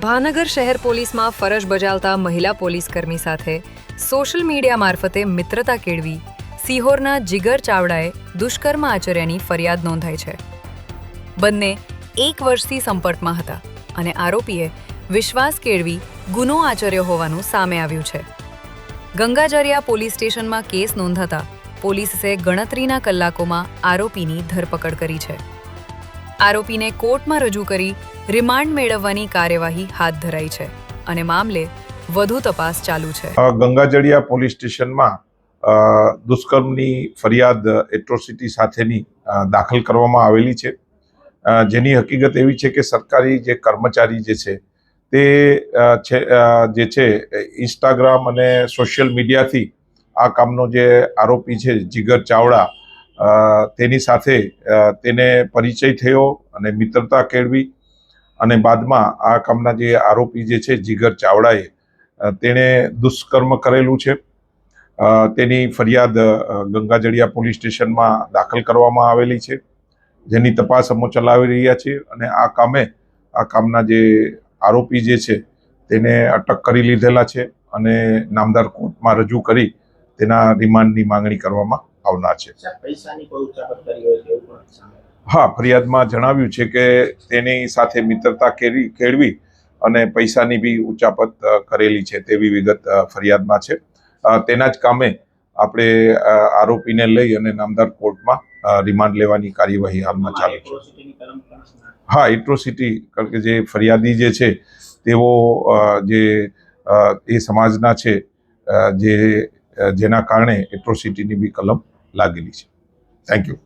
ભાવનગર શહેર પોલીસમાં ફરજ બજાવતા મહિલા પોલીસકર્મી સાથે સોશિયલ મીડિયા મારફતે મિત્રતા કેળવી. સિહોરના જીગર ચાવડાએ દુષ્કર્મ આચર્યાની ફરિયાદ નોંધાઈ છે. બંને એક વર્ષથી સંપર્કમાં હતા અને આરોપીએ વિશ્વાસ કેળવી ગુનો આચર્યો હોવાનું સામે આવ્યું છે. ગંગાજરિયા પોલીસ સ્ટેશનમાં કેસ નોંધાતા પોલીસે ગણતરીના કલાકોમાં આરોપીની ધરપકડ કરી છે. આરોપીને કોર્ટમાં રજૂ કરી રિમાન્ડ મેળવવાની કાર્યવાહી હાથ ધરાઈ છે અને મામલે વધુ તપાસ ચાલુ છે. ગંગાજળિયા પોલીસ સ્ટેશનમાં દુષ્કર્મની ફરિયાદ એટ્રોસિટી સાથેની દાખલ કરવામાં આવેલી છે. જેની હકીકત એવી છે કે સરકારી જે કર્મચારી જે છે, તે જે છે, ઇન્સ્ટાગ્રામ અને સોશિયલ મીડિયાથી આ કામનો જે આરોપી છે, જીગર ચાવડા તેની સાથે તેને પરિચય થયો અને મિત્રતા કેળવી અને બાદમાં આ કામના જે આરોપી જે છે, જીગર ચાવડાએ તેણે દુષ્કર્મ કરેલું છે. તેની ફરિયાદ ગંગાજળિયા પોલીસ સ્ટેશનમાં દાખલ કરવામાં આવેલી છે, જેની તપાસ અમો ચલાવી રહ્યા છીએ અને આ કામે, આ કામના જે આરોપી જે છે, તેને અટક કરી લીધેલા છે અને નામદાર કોર્ટમાં રજૂ કરી તેના રિમાન્ડની માંગણી કરવામાં આવનાર છે. હા ફરિયાદમાં જણાવ્યું છે કે તેની સાથે મિત્રતા કેળવી કેળવી અને પૈસાની બી ઉચાપત કરેલી છે તેવી વિગત ફરિયાદમાં છે. તેના જ કામે આપણે આરોપીને લઈ અને નામદાર કોર્ટમાં રિમાન્ડ લેવાની કાર્યવાહી હાલમાં ચાલે છે. હા એટ્રોસિટી કારણ કે જે ફરિયાદી જે છે તેઓ જે એ સમાજના છે જે જેના કારણે એટ્રોસિટીની બી કલમ લાગેલી છે. Thank you